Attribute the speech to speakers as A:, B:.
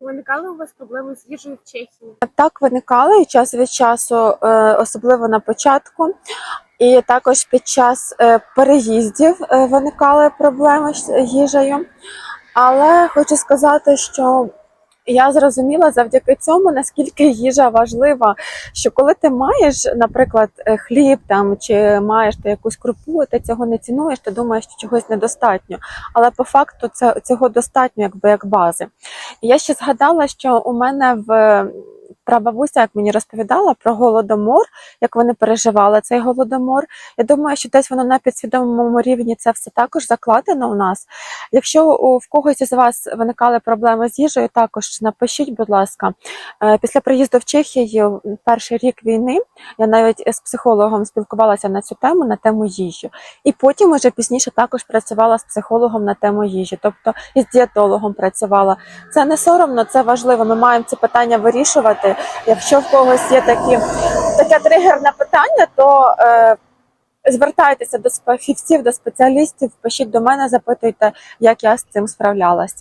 A: Виникали у вас проблеми з їжею в Чехії?
B: Так виникали час від часу, е, особливо на початку, і також під час е, переїздів е, виникали проблеми з їжею. Але хочу сказати, що я зрозуміла завдяки цьому, наскільки їжа важлива. Що коли ти маєш, наприклад, е, хліб там чи маєш ти якусь крупу, ти цього не цінуєш, ти думаєш, що чогось недостатньо. Але по факту це цього достатньо, якби як бази. Я ще згадала, що у мене в прабабуся, як мені розповідала про голодомор, як вони переживали цей голодомор. Я думаю, що десь воно на підсвідомому рівні це все також закладено у нас. Якщо в когось із вас виникали проблеми з їжею, також напишіть, будь ласка. Е, Після приїзду в Чехію перший рік війни я навіть з психологом спілкувалася на цю тему, на тему їжі. І потім уже пізніше також працювала з психологом на тему їжі, тобто і з дієтологом працювала. Це не соромно, це важливо. Ми маємо ці питання вирішувати. Якщо в когось є такі таке тригерне питання, то е, звертайтеся до фахівців, до спеціалістів, пишіть до мене, запитуйте, як я з цим справлялася.